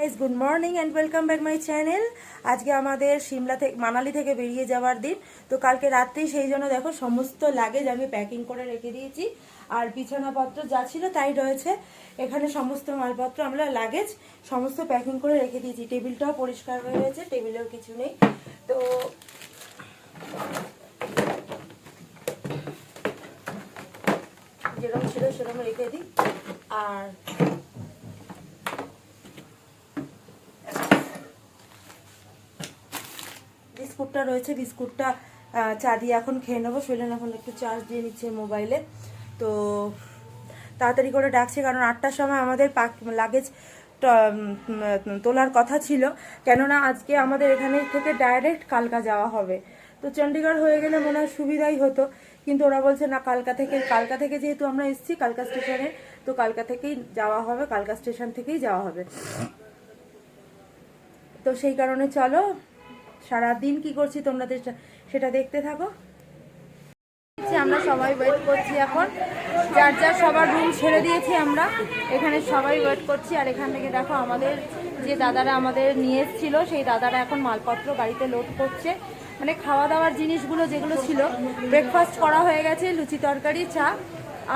Guys good morning and welcome back my channel আজকে আমাদের সিমলা থেকে, মানালি থেকে বেরিয়ে যাওয়ার দিন। তো কালকে রাত্রেই সেই জন্য দেখো সমস্ত লাগেজ আমি প্যাকিং করে রেখে দিয়েছি। আর বিছানাপত্র যা ছিল তাই রয়েছে। এখানে সমস্ত মালপত্র আমরা লাগেজ সমস্ত প্যাকিং করে রেখে দিয়েছি। টেবিলটাও পরিষ্কার হয়ে রয়েছে টেবিলেও কিছু নেই। তো যেরকম ছিল সেরকম রেখে দিই। আর বিস্কুটটা রয়েছে, বিস্কুটটা চা দিয়ে এখন খেয়ে নেব। শৈলেন এখন একটু চার্জ দিয়ে নিচ্ছে মোবাইলে তো তাড়াতাড়ি করে ডাকছে, কারণ আটটার সময় আমাদের পাক লাগেজ তোলার কথা ছিল। কেননা আজকে আমাদের এখানে থেকে ডাইরেক্ট কালকা যাওয়া হবে। তো চণ্ডীগড় হয়ে গেলে মনে হয় সুবিধাই হতো। কিন্তু ওরা বলছে, না, কালকা থেকে কালকা থেকে যেহেতু আমরা এসেছি, কালকা স্টেশনে, তো কালকা থেকেই যাওয়া হবে, কালকা স্টেশন থেকেই যাওয়া হবে। তো সেই কারণে চলো সারা দিন কি করছি তোমরা সেটা দেখতে থাকো। আমরা সবাই ওয়েট করছি এখন। যার যার সবার রুম ছেড়ে দিয়েছি আমরা। এখানে সবাই ওয়েট করছি। আর এখান থেকে দেখো আমাদের যে দাদারা আমাদের নিয়ে এসেছিল, সেই দাদারা এখন মালপত্র গাড়িতে লোড করছে। মানে খাওয়া দাওয়ার জিনিসগুলো যেগুলো ছিল ব্রেকফাস্ট করা হয়ে গেছে, লুচি তরকারি, চা,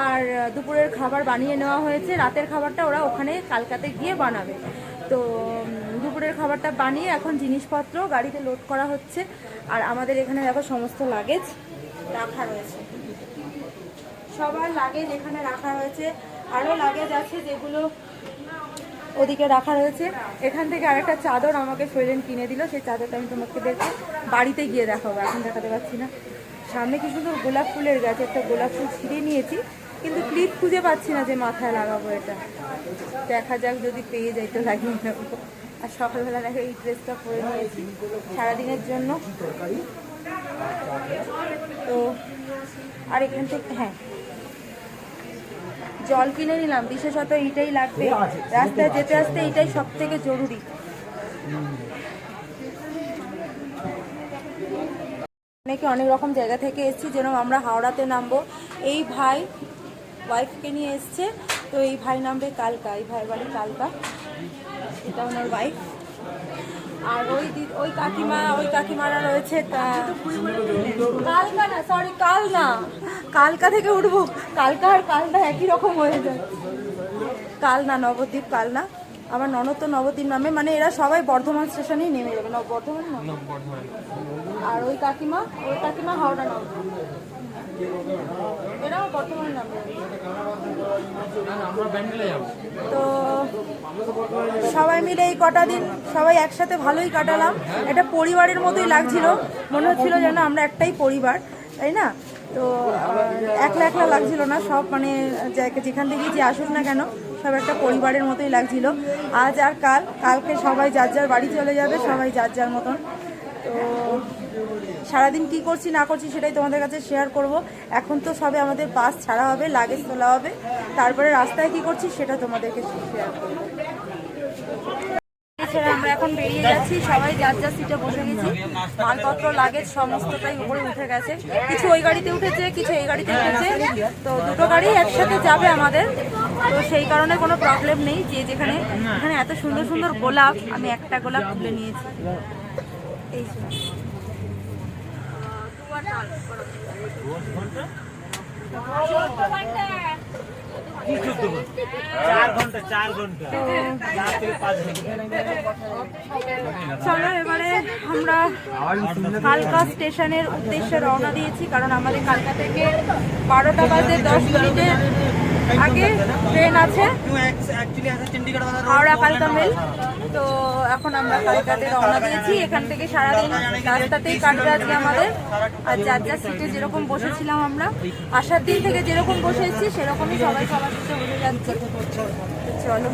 আর দুপুরের খাবার বানিয়ে নেওয়া হয়েছে। রাতের খাবারটা ওরা ওখানে কালকাতে গিয়ে বানাবে। তো দুপুরের খাবারটা বানিয়ে এখন জিনিসপত্র গাড়িতে লোড করা হচ্ছে। আর আমাদের এখানে দেখো সমস্ত লাগেজ রাখা রয়েছে। সবার লাগেজ এখানে রাখা রয়েছে। আরও লাগেজ আছে যেগুলো ওদিকে রাখা রয়েছে। এখান থেকে আরেকটা চাদর আমাকে শৈলেন কিনে দিল। সেই চাদরটা আমি তোমাকে দেখে বাড়িতে গিয়ে দেখাবো। এখন দেখাতে পারছি না। সামনে কি সুন্দর গোলাপ ফুলের গাছ, একটা গোলাপ ফুল ছিঁড়ে নিয়েছি। কিন্তু ক্লিপ খুঁজে পাচ্ছি না যে মাথায় লাগাবো এটা। দেখা যাক যদি পেয়ে যাই তো লাগিয়ে নেব। আর সকালবেলা দেখো এই ড্রেসটা পরে নিয়েছি সারাদিনের জন্য। তো, আর এখান থেকে হ্যাঁ। জল কিনে নিলাম, বিশেষত এইটাই লাগবে। রাস্তায় যেতে আসতে এইটাই সব থেকে জরুরি। অনেকে অনেক রকম জায়গা থেকে এসেছি, যেরকম আমরা হাওড়াতে নামবো। এই ভাই ওয়াইফকে নিয়ে এসছে। তো এই ভাই নামবে কালকা, এই ভাইয়ের বাড়ি কালকা। এটা ওনার ওয়াইফ আর ওই ওই কাকিমা ওই কাকিমারা রয়েছে তা- কালকা না সরি কাল না। কালকা থেকে উঠবো। কালকা আর কালটা একই রকম হয়ে যায়। কাল না নবদ্বীপ কাল না। আমার ননদ তো নবদ্বীপ নামে মানে এরা সবাই বর্ধমান স্টেশনেই নেমে যাবে। বর্ধমান আর ওই কাকিমা ওই কাকিমা হাওড়া নামে তো সবাই মিলে এই কটা দিন সবাই একসাথে ভালোই কাটালাম। এটা পরিবারের মতোই লাগছিল। মনে হচ্ছিল যেন আমরা একটাই পরিবার তাই না? তো একলা একলা লাগছিল না সব মানে যেখান থেকে যে আসুক না কেন সব একটা পরিবারের মতোই লাগছিল। আজ আর কাল কালকে সবাই যার যার বাড়ি চলে যাবে সবাই যার যার মতন। তো সারাদিন কি করছি, না করছি সেটাই তোমাদের কাছে শেয়ার করব। এখন তো সবে আমাদের বাস ছাড়া হবে লাগেজ তোলা হবে। তারপরে রাস্তায় কি করছি সেটা তোমাদেরকে শেয়ার করব। আমরা এখন বেরিয়ে যাচ্ছি, সবাই যার যার সিটে বসে গেছি। মালপত্র লাগেজ সমস্তটাই উপরে উঠে গেছে। কিছু ওই গাড়িতে উঠেছে, কিছু এই গাড়িতে উঠেছে। তো দুটো গাড়ি একসাথে যাবে আমাদের। তো সেই কারণে কোনো প্রবলেম নেই। যে যেখানে এখানে এত সুন্দর সুন্দর গোলাপ, আমি একটা গোলাপ তুলে নিয়েছি। এই যে। চার ঘণ্টা চার ঘণ্টা চার থেকে পাঁচ ঘণ্টা চলো, এবারে আমরা কালকা স্টেশনের উদ্দেশ্যে রওনা দিয়েছি, কারণ আমাদের কালকা থেকে বারোটা বাজে দশ মিনিটের আগে ট্রেন আছে। হাওড়া কালকা মেল। তো এখন আমরা কালকাতে রওনা দিয়েছি। এখান থেকে সারাদিন রাস্তাতেই কাটবে আজকে আমাদের। আর যার যার সিটে যেরকম বসেছিলাম আমরা, আসার দিন থেকে যেরকম বসেছি সেরকমই সবাই সবার সিটে বসে যাচ্ছে। চলো।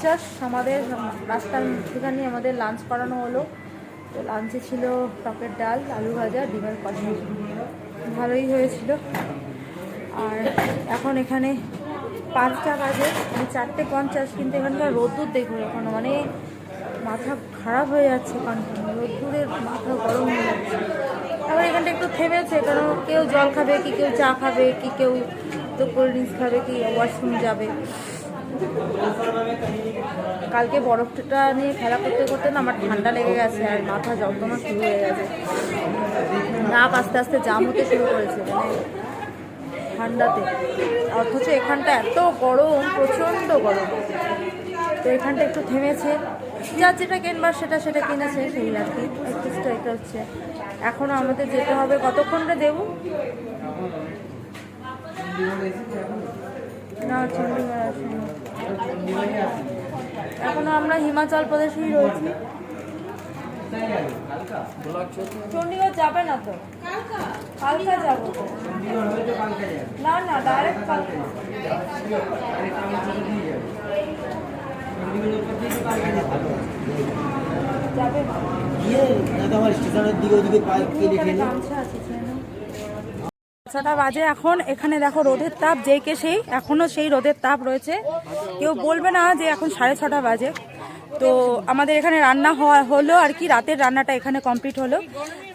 পঞ্চাশ আমাদের রাস্তার সেখানে আমাদের লাঞ্চ করানো হলো। তো লাঞ্চে ছিল টকের ডাল, আলু ভাজা, ডিমের কষা। ভালোই হয়েছিল। আর এখন এখানে পাঁচটা বাজে মানে চারটে পঞ্চাশ, কিন্তু এখানকার রোদ্দুর দেখুন এখনও মানে মাথা খারাপ হয়ে যাচ্ছে কন্টিনিউ রোদ্দুরের মাথা গরম হয়ে যাচ্ছে। আবার এখানটা একটু থেমেছে, কারণ কেউ জল খাবে, কি কেউ চা খাবে, কি কেউ তো কোল্ড ড্রিঙ্কস খাবে, কি ওয়াশরুম যাবে। কালকে বরফটা নিয়ে খেলা করতে করতে না আমার ঠান্ডা লেগে গেছে আর মাথা যন্ত্রণা শুরু হয়ে গেছে। নাক আস্তে আস্তে জাম হতে শুরু করেছে মানে ঠান্ডাতে। অথচ এখানটা এত গরম, প্রচণ্ড গরম। তো এখানটা একটু থেমেছে। যার যেটা কিনবার সেটা সেটা কিনেছে, সেই আর কি। একটু এটা হচ্ছে। এখনও আমাদের যেতে হবে। কতক্ষণটা দেবো? না চণ্ডীগড় আসেনি। এখনও আমরা হিমাচল প্রদেশেই রয়েছি। চণ্ডীগড় যাবে না তো? কালকা যাব না না ডাইরেক্ট কালকা। যাবে গিয়ে না আমার স্টেশনের দিকে ওদিকে পাইপ কেটে এখানে ছটা বাজে এখন। এখানে দেখো রোদের তাপ যেই কে সেই, এখনও সেই রোদের তাপ রয়েছে। কেউ বলবে না যে এখন সাড়ে ছটা বাজে। তো আমাদের এখানে রান্না হওয়া হলো আর কি, রাতের রান্নাটা এখানে কমপ্লিট হলো।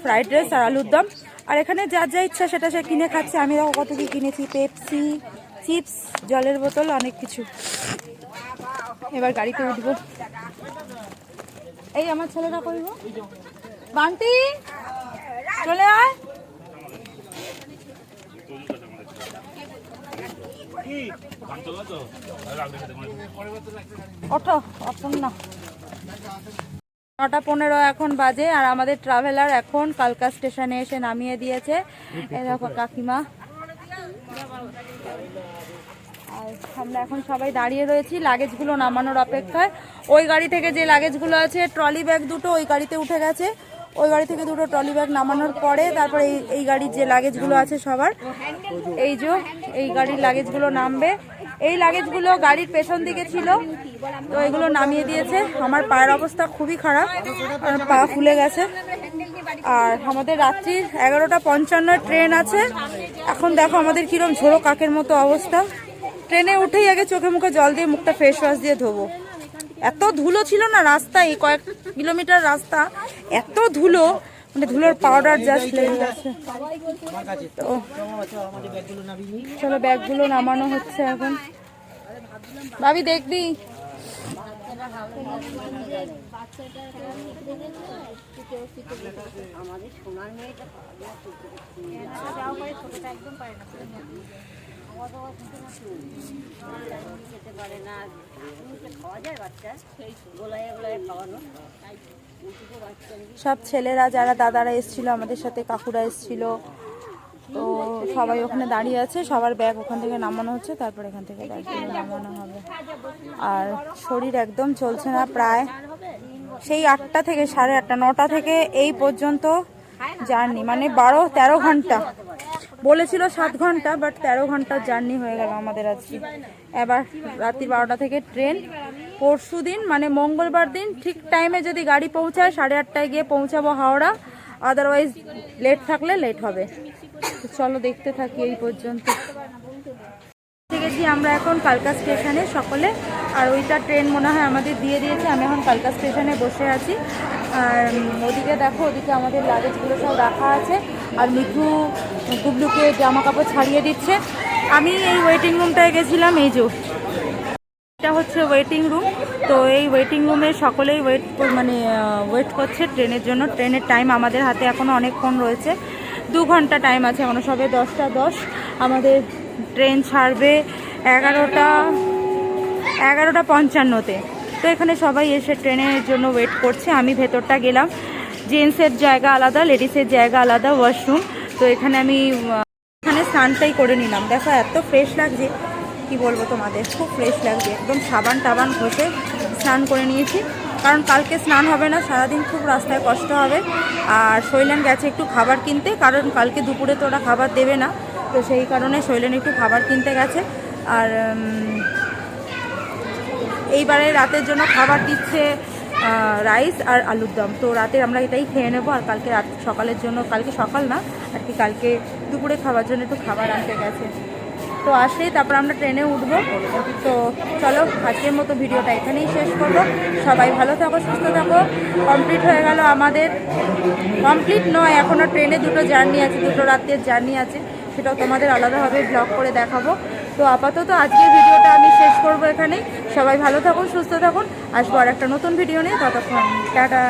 ফ্রাইড রাইস আর আলুর দম। আর এখানে যার যা ইচ্ছা সেটা সে কিনে খাচ্ছে। আমি দেখো কত কি কিনেছি, পেপসি, চিপস, জলের বোতল, অনেক কিছু। এবার গাড়িতে উঠবো। এই আমার ছেলেটা করব। বান্তি চলে আয়। নটা পনেরো এখন বাজে আর আমাদের ট্রাভেলার এখন কালকা স্টেশনে এসে নামিয়ে দিয়েছে। এ দেখো কাকিমা। আর আমরা এখন সবাই দাঁড়িয়ে রয়েছি লাগেজগুলো নামানোর অপেক্ষায়। ওই গাড়ি থেকে যে লাগেজগুলো আছে ট্রলি ব্যাগ দুটো ওই গাড়িতে উঠে গেছে। ওই গাড়ি থেকে দুটো ট্রলি ব্যাগ নামানোর পরে তারপরে এই এই গাড়ির যে লাগেজগুলো আছে সবার, এই যে এই গাড়ির লাগেজগুলো নামবে। এই লাগেজগুলো গাড়ির পেছন দিকে ছিল, তো এগুলো নামিয়ে দিয়েছে। আমার পায়ের অবস্থা খুবই খারাপ আর পা ফুলে গেছে। আর আমাদের রাত্রির এগারোটা পঞ্চান্ন ট্রেন আছে। এখন দেখো আমাদের কীরকম ঝোড়ো কাকের মতো অবস্থা। ট্রেনে উঠেই আগে চোখে মুখে জল দিয়ে মুখটা ফেস ওয়াশ দিয়ে ধোবো। এত ধুলো ছিল না রাস্তায় এই কয়েক কিলোমিটার রাস্তা। এত ধুলো মানে ধুলোর পাউডার জাস্ট লেগে গেছে। তো, চলো ব্যাগগুলো নামানো হচ্ছে এখন। ভাবি, দেখবি? সব ছেলেরা যারা দাদারা এসেছিল, আমাদের সাথে কাকুরা এসেছিল। তো সবাই ওখানে দাঁড়িয়ে আছে, সবার ব্যাগ ওখান থেকে নামানো হচ্ছে, তারপর এখান থেকে ব্যাগগুলো নামানো হবে। আর শরীর একদম চলছে না, প্রায় সেই আটটা থেকে সাড়ে আটটা, নটা থেকে এই পর্যন্ত জার্নি মানে বারো তেরো ঘণ্টা। বলেছিল সাত ঘণ্টা বাট তেরো ঘণ্টার জার্নি হয়ে গেল আমাদের আজকে। এবার রাত্রি বারোটা থেকে ট্রেন পরশু দিন মানে মঙ্গলবার দিন, ঠিক টাইমে যদি গাড়ি পৌঁছায়, সাড়ে আটটায় গিয়ে পৌঁছাবো হাওড়া। আদারওয়াইজ লেট থাকলে লেট হবে। চলো দেখতে থাকি এই পর্যন্ত। গেছি আমরা এখন কালকা স্টেশনে সকলে। আর ওইটা ট্রেন মনে হয় আমাদের দিয়ে দিয়েছে। আমি এখন কালকা স্টেশনে বসে আছি। আর ওদিকে দেখো, ওদিকে আমাদের লাগেজগুলো সব রাখা আছে। আর মিঠু গুবলুকে জামা কাপড় ছাড়িয়ে দিচ্ছে। আমি এই ওয়েটিং রুমটায় গেছিলাম, এই যে। এটা হচ্ছে ওয়েটিং রুম তো এই ওয়েটিং রুমে সকলেই ওয়েট মানে ওয়েট করছে ট্রেনের জন্য। ট্রেনের টাইম আমাদের হাতে এখনও অনেকক্ষণ রয়েছে। দু ঘণ্টা টাইম আছে এখনও সবে দশটা দশ। আমাদের ট্রেন ছাড়বে এগারোটা এগারোটা পঞ্চান্নতে। তো এখানে সবাই এসে ট্রেনের জন্য ওয়েট করছে। আমি ভেতরটা গেলাম। জেন্টসের জায়গা আলাদা, লেডিসের জায়গা আলাদা ওয়াশরুম তো এখানে আমি, এখানে স্নানটাই করে নিলাম। দেখো, এত ফ্রেশ লাগছে। কি বলব তোমাদের? খুব ফ্রেশ লাগছে। একদম সাবান টাবান ঘষে স্নান করে নিয়েছি। কারণ কালকে স্নান হবে না, সারাদিন খুব রাস্তায় কষ্ট হবে। আর শৈলেন গেছে একটু খাবার কিনতে, কারণ কালকে দুপুরে তো ওরা খাবার দেবে না। তো সেই কারণে শৈলেন একটু খাবার কিনতে গেছে। আর এইবারে রাতের জন্য খাবার দিচ্ছে রাইস আর আলুর দম। তো রাতে আমরা এটাই খেয়ে নেব, আর কালকে রাত সকালের জন্য, কালকে সকাল না, আর কি কালকে দুপুরে খাবার জন্য একটু খাবার আনতে গেছে। তো আসলেই তারপর আমরা ট্রেনে উঠবো। তো চলো, আজকের মতো ভিডিওটা এখানেই শেষ করব। সবাই ভালো থাকো, সুস্থ থাকো। কমপ্লিট হয়ে গেল আমাদের। কমপ্লিট নয় এখনও ট্রেনে দুটো জার্নি আছে, দুটো রাতের জার্নি আছে। সেটাও তোমাদের আলাদাভাবে ব্লগ করে দেখাবো। তো আপাতত আজকের ভিডিওটা আমি শেষ করব এখানেই। সবাই ভালো থাকুন, সুস্থ থাকুন। আসব আর একটা নতুন ভিডিও নিয়ে। ততক্ষণ, টাটা।